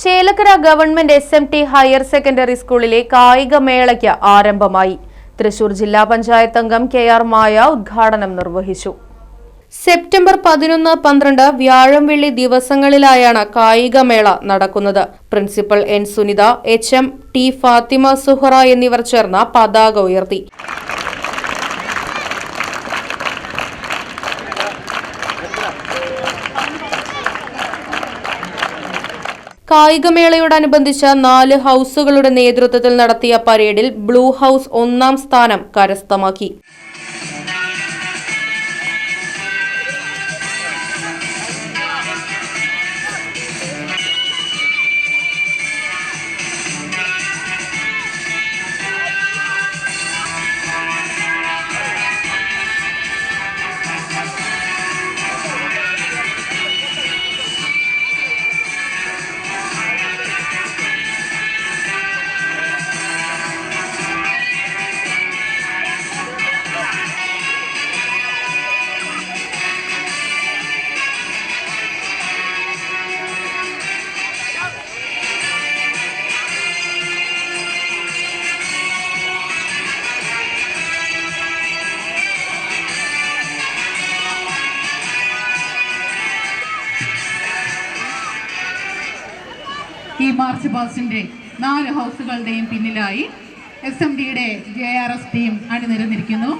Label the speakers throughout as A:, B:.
A: Chelakkara government S M T higher secondary സ്കൂളിലെ കായിക മേളയ്ക്ക് ആരംഭമായി. തൃശൂർ ജില്ലാ പഞ്ചായത്ത് അംഗം കെ ആർ മായ ഉദ്ഘാടനം നിർവഹിച്ചു. സെപ്റ്റംബർ പതിനൊന്ന് പന്ത്രണ്ട് വ്യാഴം വെള്ളി ദിവസങ്ങളിലായാണ് കായികമേള നടക്കുന്നത്. Principal N Sunitha H M T Fathima Suhara എന്നിവർ ചേർന്ന് പതാക ഉയർത്തി. കായികമേളയോടനുബന്ധിച്ച് നാല് ഹൌസുകളുടെ നേതൃത്വത്തിൽ നടത്തിയ പരേഡിൽ ബ്ലൂ ഹൌസ് ഒന്നാം സ്ഥാനം കരസ്ഥമാക്കി.
B: ഈ മാർച്ച് പാസ്റ്റിന്റെ നാല് ഹൗസുകളുടെയും പിന്നിലായി എസ് എം ഡിയുടെ ജെ ആർ എസ് ടീം അണിനിരന്നിരിക്കുന്നു.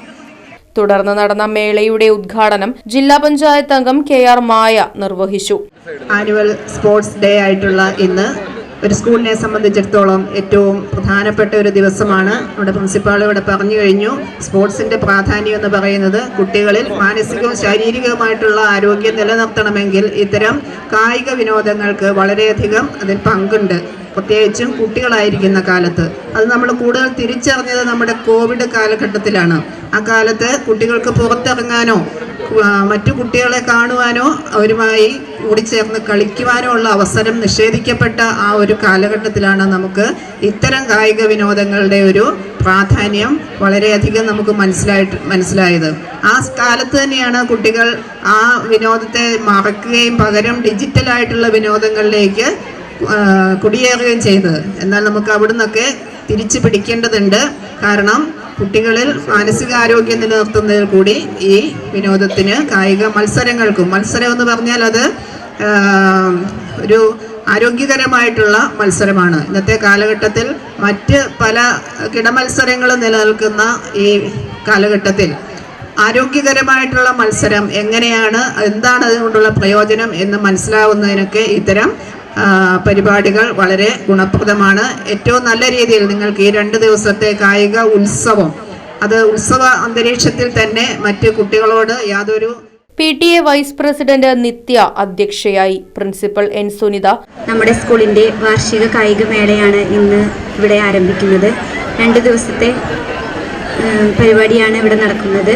A: തുടർന്ന് നടന്ന മേളയുടെ ഉദ്ഘാടനം ജില്ലാ പഞ്ചായത്ത് അംഗം കെ ആർ മായ നിർവഹിച്ചു.
C: ആനുവൽ സ്പോർട്സ് ഡേ ആയിട്ടുള്ള ഇന്ന് ഒരു സ്കൂളിനെ സംബന്ധിച്ചിടത്തോളം ഏറ്റവും പ്രധാനപ്പെട്ട ഒരു ദിവസമാണ്. നമ്മുടെ പ്രിൻസിപ്പാൾ ഇവിടെ പറഞ്ഞു കഴിഞ്ഞു. സ്പോർട്സിന്റെ പ്രാധാന്യം എന്ന് പറയുന്നത് കുട്ടികളിൽ മാനസികവും ശാരീരികവുമായിട്ടുള്ള ആരോഗ്യം നിലനിർത്തണമെങ്കിൽ ഇത്തരം കായിക വിനോദങ്ങൾക്ക് വളരെയധികം അതിൽ പങ്കുണ്ട്. പ്രത്യേകിച്ചും കുട്ടികളായിരിക്കുന്ന കാലത്ത്. അത് നമ്മൾ കൂടുതൽ തിരിച്ചറിഞ്ഞത് നമ്മുടെ കോവിഡ് കാലഘട്ടത്തിലാണ്. ആ കാലത്ത് കുട്ടികൾക്ക് പുറത്തിറങ്ങാനോ മറ്റു കുട്ടികളെ കാണുവാനോ അവരുമായി കൂടിച്ചേർന്ന് കളിക്കുവാനോ ഉള്ള അവസരം നിഷേധിക്കപ്പെട്ട ആ ഒരു കാലഘട്ടത്തിലാണ് നമുക്ക് ഇത്തരം കായിക വിനോദങ്ങളുടെ ഒരു പ്രാധാന്യം വളരെയധികം നമുക്ക് മനസ്സിലായിട്ട് മനസ്സിലായത്. ആ കാലത്ത് തന്നെയാണ് കുട്ടികൾ ആ വിനോദത്തെ മറക്കുകയും പകരം ഡിജിറ്റലായിട്ടുള്ള വിനോദങ്ങളിലേക്ക് കുടിയേറുകയും ചെയ്തത് എന്നാൽ നമുക്ക് അവിടുന്നൊക്കെ തിരിച്ചു പിടിക്കേണ്ടതുണ്ട്. കാരണം കുട്ടികളിൽ മാനസികാരോഗ്യം നിലനിർത്തുന്നതിൽ കൂടി ഈ വിനോദത്തിന് കായിക മത്സരങ്ങൾക്കും മത്സരം എന്ന് പറഞ്ഞാൽ അത് ഒരു ആരോഗ്യകരമായിട്ടുള്ള മത്സരമാണ്. ഇന്നത്തെ കാലഘട്ടത്തിൽ മറ്റ് പല കിടമത്സരങ്ങളും നിലനിൽക്കുന്ന ഈ കാലഘട്ടത്തിൽ ആരോഗ്യകരമായിട്ടുള്ള മത്സരം എങ്ങനെയാണ് എന്താണ് അതുകൊണ്ടുള്ള പ്രയോജനം എന്ന് മനസ്സിലാവുന്നതിനൊക്കെ ഇത്തരം പരിപാടികൾ വളരെ ഗുണപ്രദമാണ്. ഏറ്റവും നല്ല രീതിയിൽ നിങ്ങൾക്ക് ഈ രണ്ട് ദിവസത്തെ കായിക ഉത്സവം അത് ഉത്സവ അന്തരീക്ഷത്തിൽ തന്നെ മറ്റ് കുട്ടികളോട് യാതൊരു
A: P T A vice president Nithya അധ്യക്ഷയായി പ്രിൻസിപ്പൽ എൻ സുനിത.
D: നമ്മുടെ സ്കൂളിന്റെ വാർഷിക കായിക മേളയാണ് ഇന്ന് ഇവിടെ ആരംഭിക്കുന്നത്. രണ്ട് ദിവസത്തെ പരിപാടിയാണ് ഇവിടെ നടക്കുന്നത്.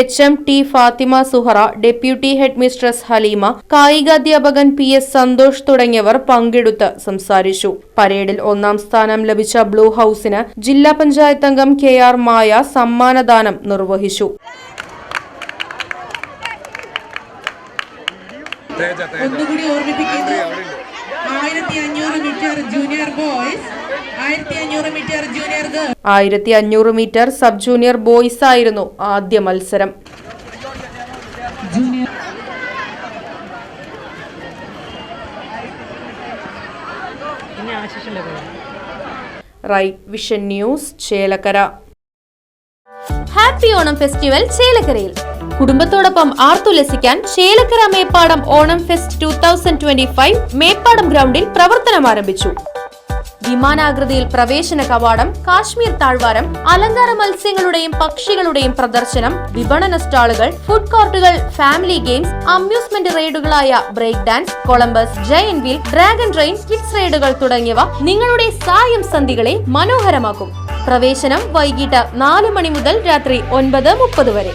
A: H M T Fathima Suhara deputy head mistress Haleema കായികാധ്യാപകൻ P S Santhosh തുടങ്ങിയവർ പങ്കെടുത്ത് സംസാരിച്ചു. പരേഡിൽ ഒന്നാം സ്ഥാനം ലഭിച്ച ബ്ലൂ ഹൌസിന് ജില്ലാ പഞ്ചായത്ത് അംഗം കെ ആർ മായ സമ്മാനദാനം നിർവഹിച്ചു.
B: ഒന്നുകൂടി ഓർമ്മിപ്പിക്കുന്നു. ആയിരത്തി മീറ്റർ ജൂനിയർ ബോയ്സ് ആയിരത്തി അഞ്ഞൂറ് മീറ്റർ ജൂനിയർ ഗേൾസ്
A: ആയിരത്തി അഞ്ഞൂറ് മീറ്റർ സബ് ജൂനിയർ ബോയ്സ് ആയിരുന്നു ആദ്യ മത്സരം.
B: Junior
A: right vision news Chelakkara.
E: Happy Onam festival ചേലക്കരയിൽ. കുടുംബത്തോടൊപ്പം ആർത്തുല്ലസിക്കാൻ Chelakkara Meppadam Onam fest two thousand twenty five Meppadam ഗ്രൗണ്ടിൽ പ്രവർത്തനം ആരംഭിച്ചു. വിമാനാകൃതിയിൽ പ്രവേശന കവാടം കാശ്മീർ താഴ്വാരം അലങ്കാര മത്സ്യങ്ങളുടെയും പക്ഷികളുടെയും പ്രദർശനം വിപണന സ്റ്റാളുകൾ ഫുഡ് കോർട്ടുകൾ family games amusement റൈഡുകളായ break dance Columbus giant wheel dragon train kids റൈഡുകൾ തുടങ്ങിയവ നിങ്ങളുടെ സായം സന്ധികളെ മനോഹരമാക്കും.
A: പ്രവേശനം വൈകിട്ട് നാല് മണി മുതൽ രാത്രി ഒൻപത് മുപ്പത് വരെ.